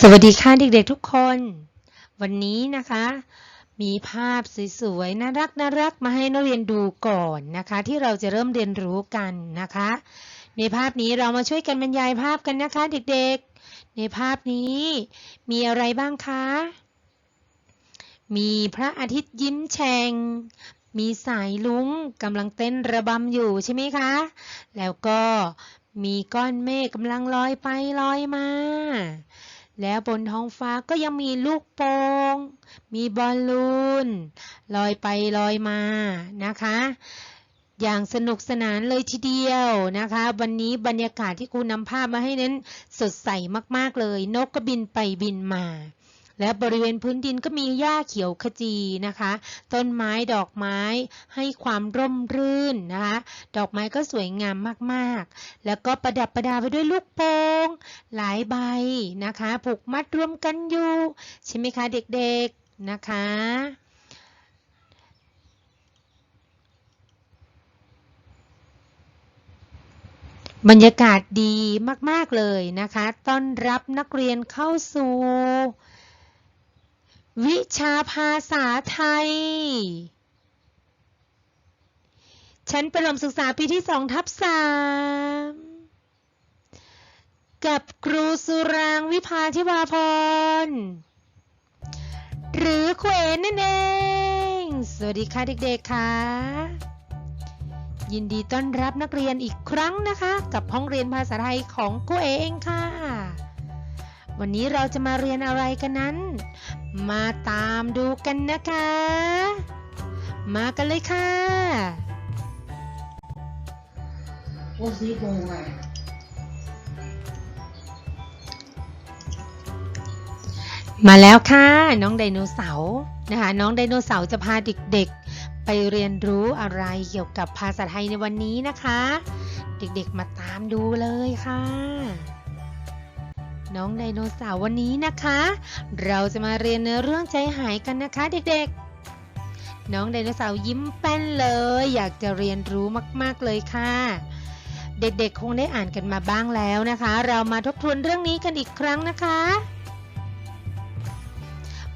สวัสดีค่ะเด็กๆทุกคน วันนี้นะคะ มีภาพสวยๆน่ารักน่ารักมาให้นักเรียนดูก่อนนะคะ ที่เราจะเริ่มเรียนรู้กันนะคะ ในภาพนี้เรามาช่วยกันบรรยายภาพกันนะคะ เด็กๆ ในภาพนี้มีอะไรบ้างคะ มีพระอาทิตย์ยิ้มแฉ่งมีสายลุงกำลังเต้นระบำอยู่ใช่ไหมคะ แล้วก็มีก้อนเมฆกำลังลอยไปลอยมา แล้วบนท้องฟ้าก็ยังมีลูกโป่ง มีบอลลูน ลอยไปลอยมานะคะ อย่างสนุกสนานเลยทีเดียวนะคะ วันนี้บรรยากาศที่ครูนำภาพมาให้นั้นสดใสมากๆเลย นกก็บินไปบินมา และบริเวณพื้นดินก็มีหญ้าเขียวขจีนะคะ ต้นไม้ดอกไม้ให้ความร่มรื่นนะคะ ดอกไม้ก็สวยงามมากๆ แล้วก็ประดับประดาไปด้วยลูกโป่งหลายใบนะคะ ผูกมัดรวมกันอยู่ใช่ไหมคะเด็กๆนะคะบรรยากาศดีมาก ๆ เลยนะคะ ต้อนรับนักเรียนเข้าสู่ วิชาภาษาไทย ชั้นประถมศึกษาปีที่2ทับ3กับครูสุรางวิภาธิวาพร หรือครูเอนนั่นเอง สวัสดีค่ะเด็กๆค่ะ ยินดีต้อนรับนักเรียนอีกครั้งนะคะ กับห้องเรียนภาษาไทยของครูเอเองค่ะ วันนี้เราจะมาเรียนอะไรกันนั้น มาตามดูกันนะคะ มากันเลยค่ะโอ้ซีโกงไงมาแล้วค่ะน้องไดโนเสาร์นะคะน้องไดโนเสาร์จะพาเด็กๆ ไปเรียนรู้อะไรเกี่ยวกับภาษาไทยในวันนี้นะคะ เด็กๆมาตามดูเลยค่ะ น้องไดโนเสาร์วันนี้นะคะ เราจะมาเรียนเนื้อเรื่องใจหายกันนะคะเด็กๆ น้องไดโนเสาร์ยิ้มแป้นเลย อยากจะเรียนรู้มากๆเลยค่ะ เด็กๆ คงได้อ่านกันมาบ้างแล้วนะคะ เรามาทบทวนเรื่องนี้กันอีกครั้งนะคะ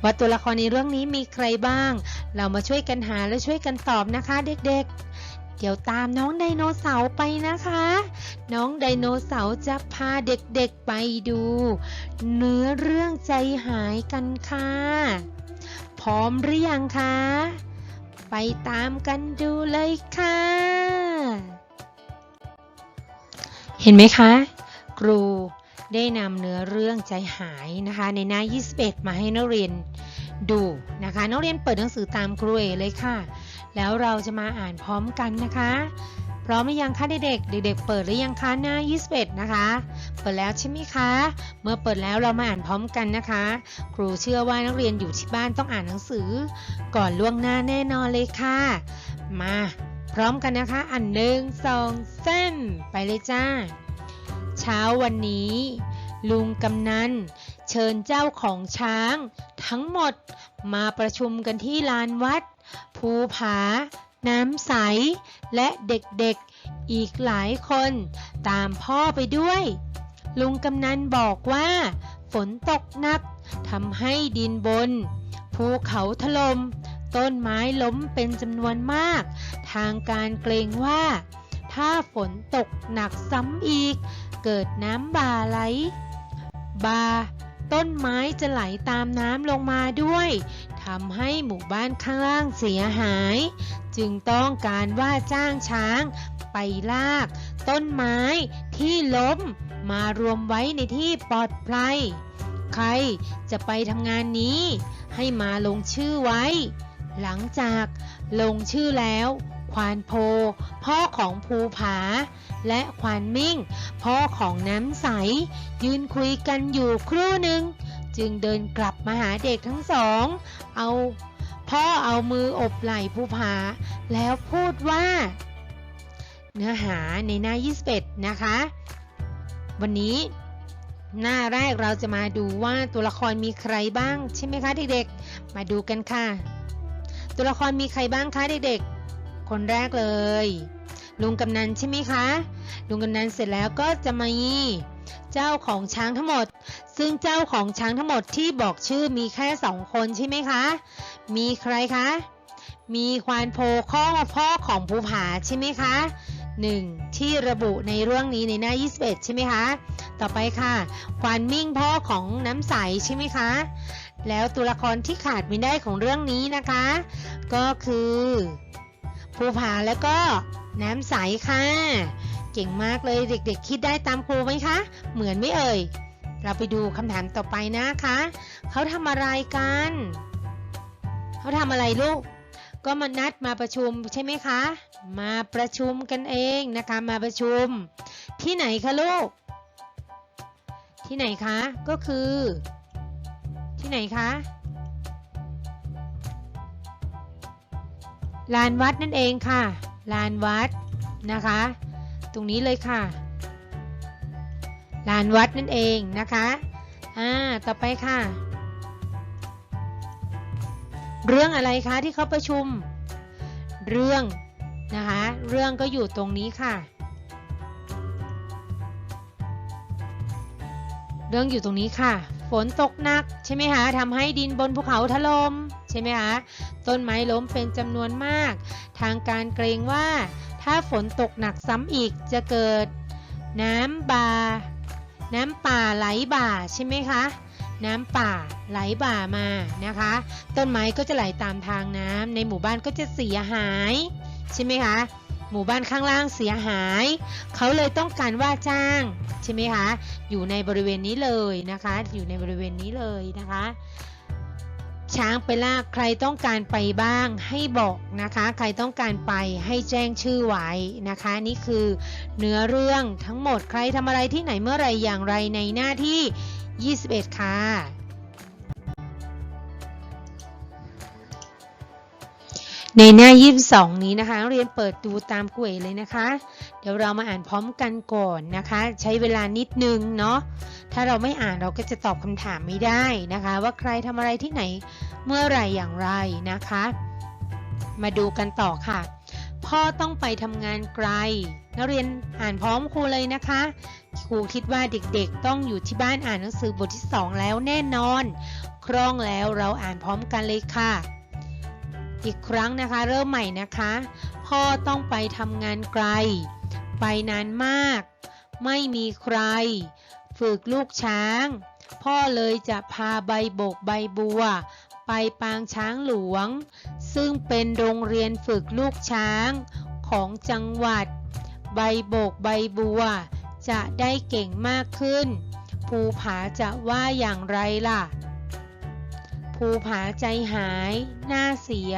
ว่าตัวละครในเรื่องนี้มีใครบ้าง เรามาช่วยกันหาและช่วยกันตอบนะคะเด็กๆ เดี๋ยวตามน้องไดโนเสาร์ไปนะคะ น้องไดโนเสาร์จะพาเด็กๆไปดู เนื้อเรื่องใจหายกันค่ะ พร้อมหรือยังคะ ไปตามกันดูเลยค่ะ เห็นไหมคะ ครูได้นำเนื้อเรื่องใจหายนะคะ ในหน้า 21 มาให้นักเรียนดูนะคะ นักเรียนเปิดหนังสือตามครูเอเลยค่ะ แล้วเราจะมาอ่านพร้อมกันนะคะ พร้อมหรือยังคะเด็กๆ เด็กๆ เปิดหรือยังคะหน้า 21 นะคะ เปิดแล้วใช่ไหมคะ เมื่อเปิดแล้วเรามาอ่านพร้อมกันนะคะ ครูเชื่อว่านักเรียนอยู่ที่บ้านต้องอ่านหนังสือ ก่อนล่วงหน้าแน่นอนเลยค่ะ มาพร้อมกันนะคะ อันหนึ่งสองสามไปเลยจ้า เช้าวันนี้ ลุงกำนันเชิญเจ้าของช้าง ทั้งหมดมาประชุมกันที่ลานวัด ภูผา น้ำใส และเด็กๆ อีกหลายคนตามพ่อไปด้วย ลุงกำนันบอกว่า ฝนตกหนักทำให้ดินบน ภูเขาถลม่มต้นไม้ล้มเป็นจำนวนมาก ทางการเกรงว่า ถ้าฝนตกหนักซ้ำอีก เกิดน้ำบ่าไหลบา ต้นไม้จะไหลตามน้ำลงมาด้วยทำให้หมู่บ้านข้างล่างเสียหาย จึงต้องการว่าจ้างช้างไปลาก ต้นไม้ที่ล้มมารวมไว้ในที่ปลอดภัย ใครจะไปทำงานนี้ ให้มาลงชื่อไว้ หลังจากลงชื่อแล้ว ควานโพ พ่อของภูผา และควานมิ่ง พ่อของน้ำใส ยืนคุยกันอยู่ครู่หนึ่ง จึงเดินกลับมาหาเด็กทั้งสอง เอาพ่อเอามืออบไหล่ภูผา แล้วพูดว่า เนื้อหาในหน้า 21 นะคะ วันนี้หน้าแรกเราจะมาดูว่าตัวละครมีใครบ้าง ใช่ไหมคะเด็กๆ มาดูกันค่ะ ตัวละครมีใครบ้างคะเด็กๆ คนแรกเลย ลุงกำนันใช่ไหมคะ ลุงกำนันเสร็จแล้วก็จะมีเจ้าของช้างทั้งหมด ซึ่งเจ้าของช้างทั้งหมดที่บอกชื่อมีแค่สองคนใช่ไหมคะ มีใครคะ มีควานโพข้อพ่อของภูผาใช่ไหมคะหนึ่งที่ระบุในเรื่องนี้ในหน้า 21 ใช่ไหมคะ ต่อไปค่ะ ควานมิ่งพ่อของน้ำใสใช่ไหมคะ แล้วตัวละครที่ขาดไม่ได้ของเรื่องนี้นะคะ ก็คือ ภูผาแล้วก็น้ำใสค่ะ เก่งมากเลยเด็กๆ คิดได้ตามครูไหมคะ เหมือนไม่เอ่ย เราไปดูคำถามต่อไปนะคะ เขาทำอะไรกัน เขาทำอะไรลูก ก็มานัดมาประชุมใช่ไหมคะ มาประชุมกันเองนะคะ มาประชุม ที่ไหนคะลูก ที่ไหนคะ ก็คือ ที่ไหนคะ ลานวัดนั่นเองค่ะ ลานวัดนะคะ ตรงนี้เลยค่ะ ลานวัดนั่นเองนะคะอ่าต่อไปค่ะ เรื่องอะไรคะที่เขาประชุม เรื่องนะคะ เรื่องก็อยู่ตรงนี้ค่ะ เรื่องอยู่ตรงนี้ค่ะ ฝนตกหนักใช่ไหมคะทำให้ดินบนภูเขาถล่มใช่ไหมคะต้นไม้ล้มเป็นจำนวนมาก ทางการเกรงว่า ถ้าฝนตกหนักซ้ำอีกจะเกิด น้ำบา น้ำป่าไหลบ่าใช่ไหมคะน้ำป่าไหลบ่ามานะคะ ต้นไม้ก็จะไหลตามทางน้ำในหมู่บ้านก็จะเสียหาย ใช่ไหมคะ หมู่บ้านข้างล่างเสียหาย เขาเลยต้องการว่าจ้างใช่ไหมคะ อยู่ในบริเวณนี้เลยนะคะ อยู่ในบริเวณนี้เลยนะคะ ช้างไปลากใครต้องการไปบ้างให้บอกนะคะ ใครต้องการไปให้แจ้งชื่อไว้นะคะ นี่คือเนื้อเรื่องทั้งหมดใครทำอะไรที่ไหนเมื่อไรอย่างไรในหน้าที่ 21 ค่ะ ในหน้า 22 นี้นะคะนักเรียนเปิดดูตามกวยเลยนะคะ เดี๋ยวเรามาอ่านพร้อมกันก่อนนะคะ ใช้เวลานิดนึงเนาะ ถ้าเราไม่อ่านเราก็จะตอบคำถามไม่ได้นะคะ ว่าใครทำอะไรที่ไหนเมื่อไหร่อย่างไรนะคะ มาดูกันต่อค่ะ พ่อต้องไปทำงานไกล นักเรียนอ่านพร้อมครูเลยนะคะ ครูคิดว่าเด็กๆ ต้องอยู่ที่บ้านอ่านหนังสือบทที่ 2 แล้วแน่นอน คล่องแล้วเราอ่านพร้อมกันเลยค่ะ อีกครั้งนะคะ เริ่มใหม่นะคะ พ่อต้องไปทำงานไกล ไปนานมาก ไม่มีใคร ฝึกลูกช้าง พ่อเลยจะพาใบโบกใบบัว ไปปางช้างหลวง ซึ่งเป็นโรงเรียนฝึกลูกช้างของจังหวัด ใบโบกใบบัว จะได้เก่งมากขึ้น ภูผาจะว่าอย่างไรล่ะ ภูผาใจหายหน้าเสีย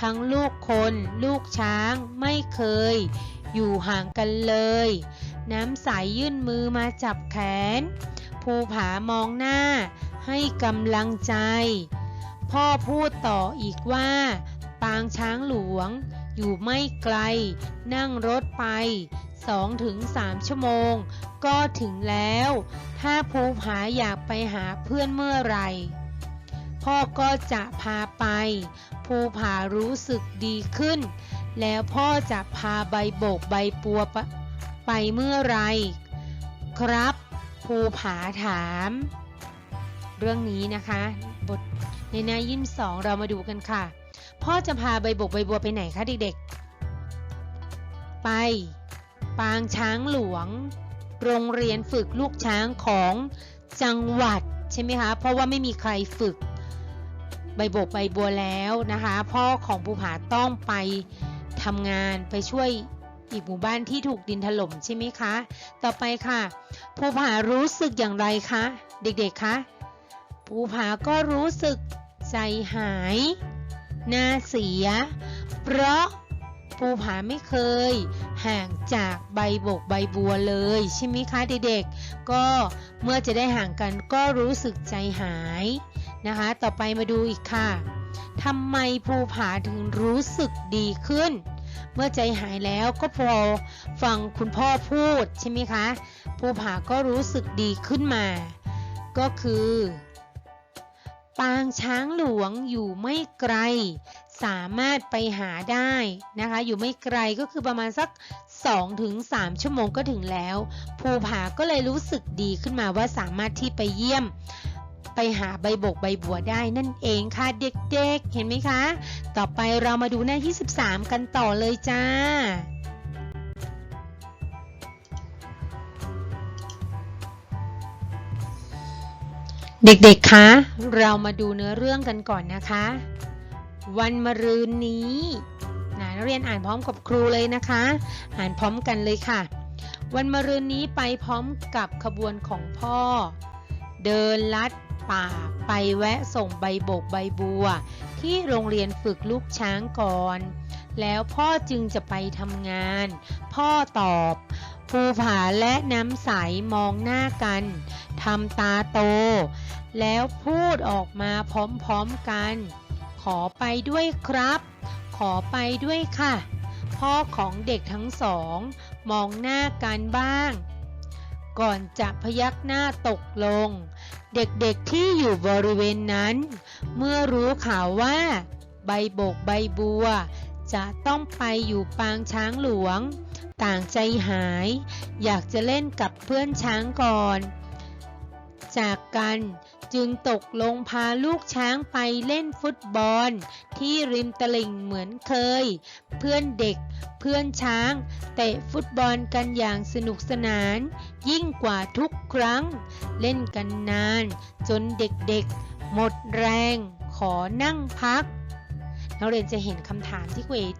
ทั้งลูกคน ลูกช้างไม่เคย อยู่ห่างกันเลย น้ำใสยื่นมือมาจับแขน ภูผามองหน้า ให้กำลังใจ พ่อพูดต่ออีกว่า ปางช้างหลวง อยู่ไม่ไกล นั่งรถไป2-3ชั่วโมง ก็ถึงแล้ว ถ้าภูผาอยากไปหาเพื่อนเมื่อไหร่ พ่อก็จะพาไป ภูผารู้สึกดีขึ้น แล้วพ่อจะพาใบโบกใบปัวไปเมื่อไร ครับ ภูผาถาม เรื่องนี้นะคะ บทในหน้ายิ้มสองเรามาดูกันค่ะ พ่อจะพาใบโบกใบบัวไปไหนคะเด็กๆ ไป ปางช้างหลวง โรงเรียนฝึกลูกช้างของจังหวัดใช่ไหมคะ เพราะว่าไม่มีใครฝึก ใบบกใบบัวแล้วนะคะ พ่อของภูผาต้องไปทำงานไปช่วยอีกหมู่บ้านที่ถูกดินถล่มใช่ไหมคะ ต่อไปค่ะ ภูผารู้สึกอย่างไรคะ เด็กๆคะ ภูผาก็รู้สึกใจหายน่าเสีย เพราะภูผาไม่เคยห่างจากใบบกใบบัวเลยใช่ไหมคะเด็กๆ ก็เมื่อจะได้ห่างกันก็รู้สึกใจหาย นะคะ ต่อไปมาดูอีกค่ะทำไมภูผาถึงรู้สึกดีขึ้น เมื่อใจหายแล้วก็พอฟังคุณพ่อพูดใช่ไหมคะ ภูผาก็รู้สึกดีขึ้นมา ก็คือปางช้างหลวงอยู่ไม่ไกล สามารถไปหาได้นะคะ อยู่ไม่ไกลก็คือประมาณสัก 2-3 ชั่วโมงก็ถึงแล้ว ภูผาก็เลยรู้สึกดีขึ้นมาว่าสามารถที่ไปเยี่ยม ไปหาใบบกใบบัวได้นั่นเองค่ะเด็กๆ เห็นไหมคะ ต่อไปเรามาดูหน้าที่ 13 กันต่อเลยจ้าเด็กๆ คะ เรามาดูเนื้อเรื่องกันก่อนนะคะ วันมะรืนนี้นะนักเรียนอ่านพร้อมกับครูเลยนะคะ อ่านพร้อมกันเลยค่ะ วันมะรืนนี้ไปพร้อมกับขบวนของพ่อ เดินลัด ป่า ไปแวะส่งใบบกใบบัว ที่โรงเรียนฝึกลูกช้างก่อน แล้วพ่อจึงจะไปทำงาน พ่อตอบ ภูผาและน้ำใสมองหน้ากันทำตาโต แล้วพูดออกมาพร้อมๆกัน ขอไปด้วยครับ ขอไปด้วยค่ะ พ่อของเด็กทั้งสอง มองหน้ากันบ้าง ก่อนจะพยักหน้าตกลง เด็กๆที่อยู่บริเวณนั้น เมื่อรู้ข่าวว่า ใบบกใบบัว จะต้องไปอยู่ปางช้างหลวง ต่างใจหาย อยากจะเล่นกับเพื่อนช้างก่อน จากกัน จึงตกลงพาลูกช้างไปเล่นฟุตบอล ที่ริมตลิ่งเหมือนเคย เพื่อนเด็ก เพื่อนช้างเตะฟุตบอลกันอย่างสนุกสนาน ยิ่งกว่าทุกครั้ง เล่นกันนาน จนเด็กๆ หมดแรง ขอนั่งพัก นักเรียนจะเห็นคำถามที่ครูเอก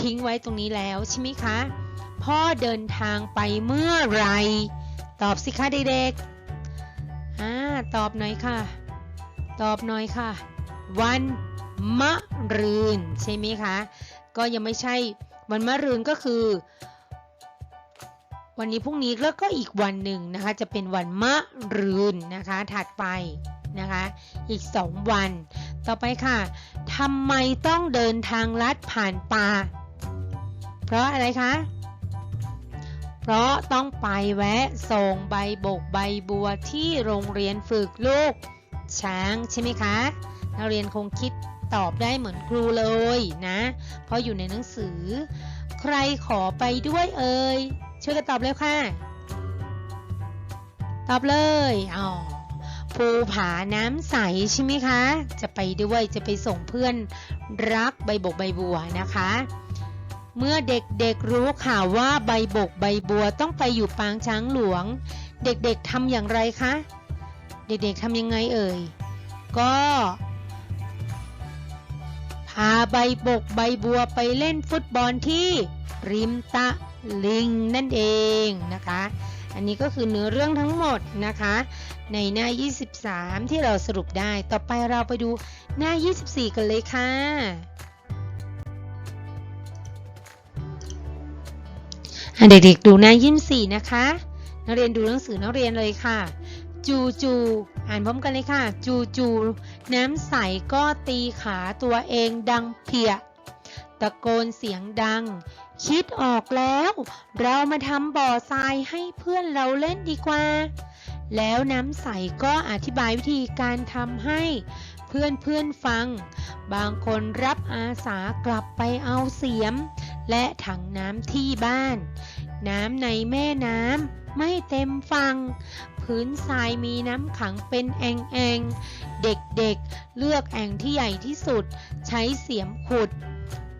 ทิ้งไว้ตรงนี้แล้วใช่ไหมคะ พ่อเดินทางไปเมื่อไร ตอบสิคะเด็กๆ ตอบหน่อยค่ะ ตอบหน่อยค่ะ วันมะรืนใช่ไหมคะ ก็ยังไม่ใช่วันมะรืนก็คือ วันนี้พรุ่งนี้แล้วก็อีกวันหนึ่งนะคะ จะเป็นวันมะรืนนะคะ ถัดไปนะคะ อีก 2 วัน ต่อไปค่ะทำไมต้องเดินทางลัดผ่านป่า เพราะอะไรคะ เพราะต้องไปแวะส่งใบบกใบบัวที่โรงเรียนฝึกลูก ช้างใช่ไหมคะ นักเรียนคงคิดตอบได้เหมือนครูเลยนะ เพราะอยู่ในหนังสือ ใครขอไปด้วยเอ่ย ช่วยกันตอบเร็วค่ะ ตอบเลยอ๋อภูผาน้ำใสใช่ไหมคะ จะไปด้วยจะไปส่งเพื่อนรักใบบกใบบัวนะคะ เมื่อเด็กๆรู้ข่าวว่าใบบกใบบัวต้องไปอยู่ปางช้างหลวง เด็กๆทำอย่างไรคะ เด็กๆทำยังไงเอ่ย ก็พาใบบกใบบัวไปเล่นฟุตบอลที่ริมตะลิงนั่นเองนะคะ อันนี้ก็คือเนื้อเรื่องทั้งหมดนะคะ ในหน้า 23 ที่เราสรุปได้ ต่อไปเราไปดูหน้า 24 กันเลยค่ะ เด็กๆดูหน้า24นะคะ นักเรียนดูหนังสือนักเรียนเลยค่ะ จูจูอ่านพร้อมกันเลยค่ะ จูจูน้ำใสก็ตีขาตัวเองดังเพียตะโกนเสียงดัง คิดออกแล้ว เรามาทำบ่อทรายให้เพื่อนเราเล่นดีกว่า แล้วน้ำใสก็อธิบายวิธีการทำให้ พื่อนเพื่อนฟัง บางคนรับอาสากลับไปเอาเสียม และถังน้ำที่บ้าน น้ำในแม่น้ำไม่เต็มฟัง พื้นทรายมีน้ำขังเป็นแองแองเด็กๆเลือกแองที่ใหญ่ที่สุด ใช้เสียมขุด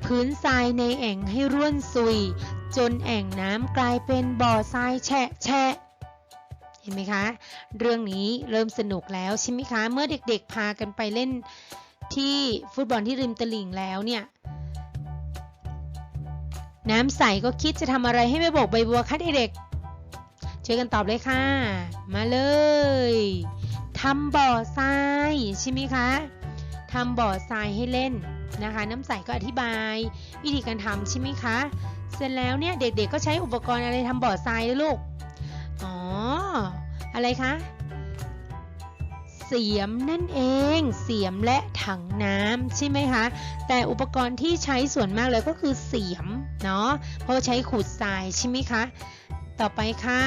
พื้นทรายในแองให้ร่วนซุย จนแองน้ำกลายเป็นบ่อทรายแฉะแฉะ ห็นไหมคะ เรื่องนี้เริ่มสนุกแล้วใช่ไหมคะ เมื่อเด็กๆพากันไปเล่นที่ฟุตบอลที่ริมตลิ่งแล้วเนี่ย น้ำใสก็คิดจะทำอะไรให้แม่บอกใบบัวคะเด็กๆช่วยกันตอบเลยค่ะ มาเลยทำบ่อทรายใช่ไหมคะทำบ่อทรายให้เล่นนะคะ น้ำใสก็อธิบายวิธีการทำใช่ไหมคะ เสร็จแล้วเนี่ยเด็กๆก็ใช้อุปกรณ์อะไรทำบ่อทรายลูก อ๋อ อะไรคะ เสียมนั่นเอง เสียมและถังน้ำใช่ไหมคะ แต่อุปกรณ์ที่ใช้ส่วนมากเลยก็คือเสียมเนาะ เพราะใช้ขูดทรายใช่ไหมคะ ต่อไปค่ะ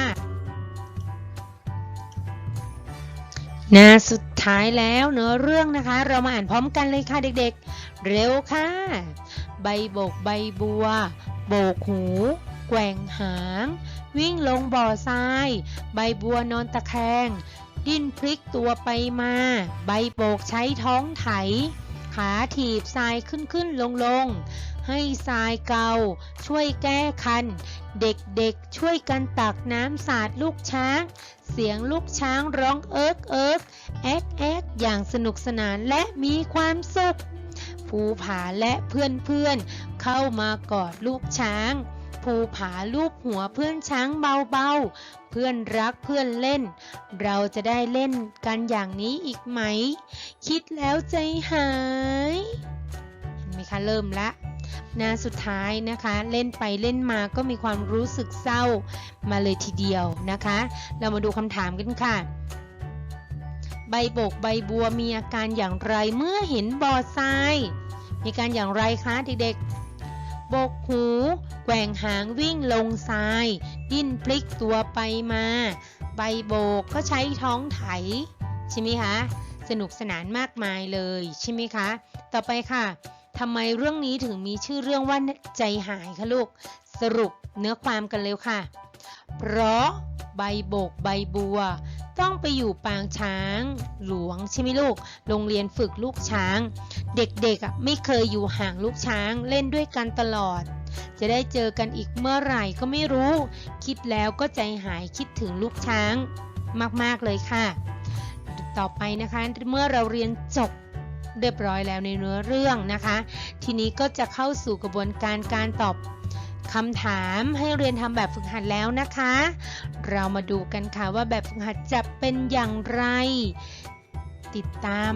หน้าสุดท้ายแล้วเนื้อเรื่องนะคะ เรามาอ่านพร้อมกันเลยค่ะเด็กๆ เร็วค่ะ ใบโบกใบบัว โบกหู แกว่งหาง วิ่งลงบ่อทราย ใบบัวนอนตะแคง ดิ้นพลิกตัวไปมา ใบโบกใช้ท้องไถ ขาถีบทรายขึ้นขึ้นลงลงให้ทรายเกา ช่วยแก้คัน เด็กๆช่วยกันตักน้ำสาดลูกช้าง เสียงลูกช้างร้องเอิกเอิกแอกแอกอย่างสนุกสนานและมีความสุข ภูผาและเพื่อนๆเข้ามากอดลูกช้าง ภูผาลูบหัวเพื่อนช้างเบาๆ เพื่อนรักเพื่อนเล่น เราจะได้เล่นกันอย่างนี้อีกไหม คิดแล้วใจหายเห็นไหมคะเริ่มละนาสุดท้ายนะคะเล่นไปเล่นมาก็มีความรู้สึกเศร้ามาเลยทีเดียวนะคะ เรามาดูคำถามกันค่ะ ใบบกใบบัวมีอาการอย่างไรเมื่อเห็นบ่อทราย มีการอย่างไรคะเด็กๆ บกหู แกว่งหางวิ่งลงทราย ดิ้นพลิกตัวไปมา ใบโบกก็ใช้ท้องไถ ใช่ไหมคะ สนุกสนานมากมายเลยใช่ไหมคะ ต่อไปค่ะทำไมเรื่องนี้ถึงมีชื่อเรื่องว่าใจหายคะลูก สรุปเนื้อความกันเร็วค่ะ เพราะใบโบกใบบัว ต้องไปอยู่ปางช้างหลวงใช่ไหมลูก โรงเรียนฝึกลูกช้าง เด็กๆไม่เคยอยู่ห่างลูกช้างเล่นด้วยกันตลอด จะได้เจอกันอีกเมื่อไหร่ก็ไม่รู้ คิดแล้วก็ใจหายคิดถึงลูกช้างมากๆเลยค่ะ ต่อไปนะคะเมื่อเราเรียนจบเรียบร้อยแล้วในเนื้อเรื่องนะคะ ทีนี้ก็จะเข้าสู่กระบวนการการตอบ คำถามให้เรียนทำแบบฝึกหัดแล้วนะคะ เรามาดูกันค่ะว่าแบบฝึกหัดจะเป็นอย่างไร ติดตาม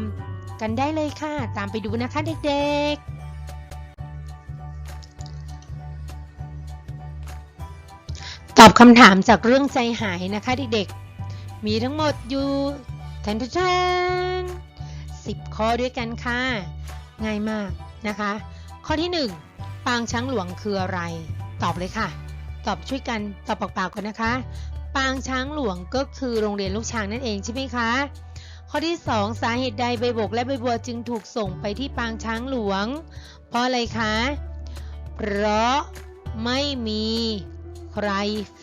กันได้เลยค่ะ ตามไปดูนะคะเด็กๆตอบคำถามจากเรื่องใจหายนะคะเด็กๆ มีทั้งหมดอยู่แทนทน10ข้อด้วยกันค่ะ ง่ายมากนะคะ ข้อที่ 1 ปางช้างหลวงคืออะไร ตอบเลยค่ะ ตอบช่วยกันตอบปากๆกันนะคะ ปางช้างหลวงก็คือโรงเรียนลูกช้างนั่นเองใช่ไหมคะ ข้อที่ 2 สาเหตุใดใบกและใบบัวจึงถูกส่งไปที่ปางช้างหลวง เพราะอะไรคะ เพราะไม่มีใคร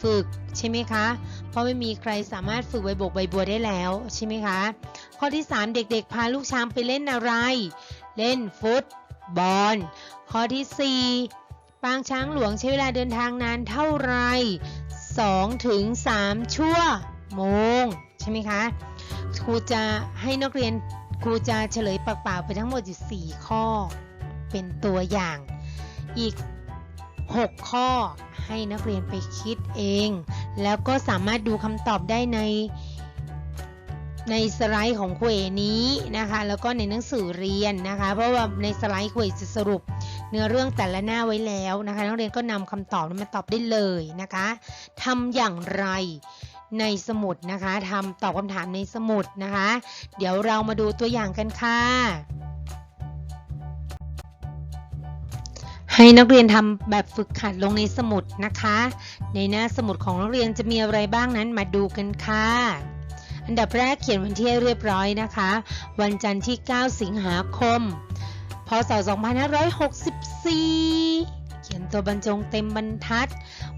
ฝึกใช่ไหมคะ เพราะไม่มีใครสามารถฝึกใบบกใบบัวได้แล้วใช่ไหมคะ ข้อที่ 3 เด็กๆ พาลูกช้างไปเล่นอะไร เล่นฟุตบอล ข้อที่ 4 ปางช้างหลวงใช้เวลาเดินทางนานเท่าไหร่2ถึง3ชั่วโมง ใช่ไหมคะ ครูจะให้นักเรียนครูจะเฉลยปากเปล่าไปทั้งหมดอยู่ 4 ข้อ เป็นตัวอย่าง อีก 6 ข้อให้นักเรียนไปคิดเอง แล้วก็สามารถดูคำตอบได้ในในสไลด์ของครูเอนี้นะคะ แล้วก็ในหนังสือเรียนนะคะ เพราะว่าในสไลด์ครูเอจะสรุป เนื้อเรื่องแต่ละหน้าไว้แล้วนะคะนักเรียนก็นำคำตอบนั้นมาตอบได้เลยนะคะทำอย่างไรในสมุดนะคะทำตอบคำถามในสมุดนะคะ เดี๋ยวเรามาดูตัวอย่างกันค่ะให้นักเรียนทำแบบฝึกหัดลงในสมุดนะคะ ในหน้าสมุดของนักเรียนจะมีอะไรบ้างนั้นมาดูกันค่ะ อันดับแรกเขียนวันที่ให้เรียบร้อยนะคะ วันจันทร์ที่ 9 สิงหาคม ศ 2564 เขียนตัวบรรจงเต็มบรรทัด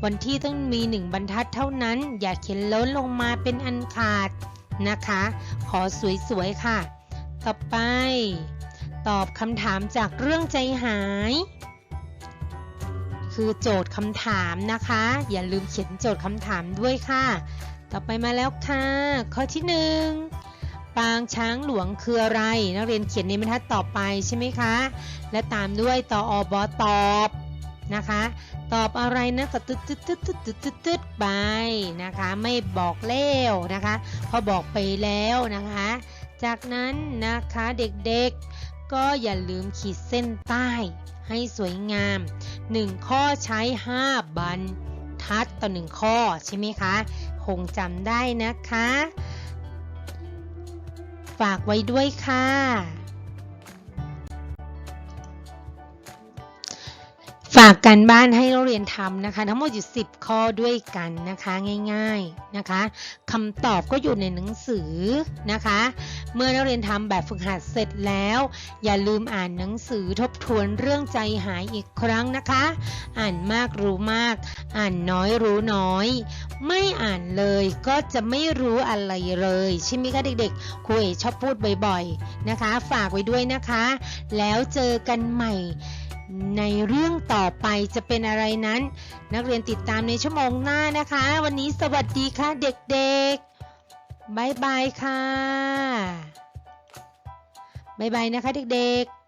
วันที่ต้องมี1บรรทัดเท่านั้น อย่าเขียนล้นลงมาเป็นอันขาดนะคะ ขอสวยๆค่ะ ต่อไป ตอบคำถามจากเรื่องใจหาย คือโจทย์คำถามนะคะ อย่าลืมเขียนโจทย์คำถามด้วยค่ะ ต่อไปมาแล้วค่ะ ข้อที่หนึ่ง ปางช้างหลวงคืออะไร นักเรียนเขียนในบรรทัดต่อไปใช่ไหมคะ และตามด้วยตออบอตอบนะคะ ตอบอะไรนะก็ตึ๊ดตึ๊ดตึ๊ดตึ๊ดตึ๊ดตึ๊ดตึ๊ดไปนะคะ ไม่บอกเล่วนะคะ พอบอกไปแล้วนะคะ จากนั้นนะคะเด็กๆ ก็อย่าลืมขีดเส้นใต้ให้สวยงาม 1 ข้อใช้ 5 บรรทัดต่อ 1 ข้อใช่ไหมคะ คงจำได้นะคะ ฝากไว้ด้วยค่ะ ฝากการบ้านให้นักเรียนทำนะคะ ทั้งหมดอยู่ 10 ข้อด้วยกันนะคะง่ายๆนะคะคำตอบก็อยู่ในหนังสือนะคะ เมื่อนักเรียนทำแบบฝึกหัดเสร็จแล้ว อย่าลืมอ่านหนังสือทบทวนเรื่องใจหายอีกครั้งนะคะ อ่านมากรู้มาก อ่านน้อยรู้น้อย ไม่อ่านเลยก็จะไม่รู้อะไรเลยใช่ไหมคะเด็กๆครูเอชอบพูดบ่อยๆนะคะ ฝากไว้ด้วยนะคะ แล้วเจอกันใหม่ ในเรื่องต่อไปจะเป็นอะไรนั้น นักเรียนติดตามในชั่วโมงหน้านะคะ วันนี้สวัสดีค่ะเด็กๆบายบายค่ะบายบายนะคะเด็กๆ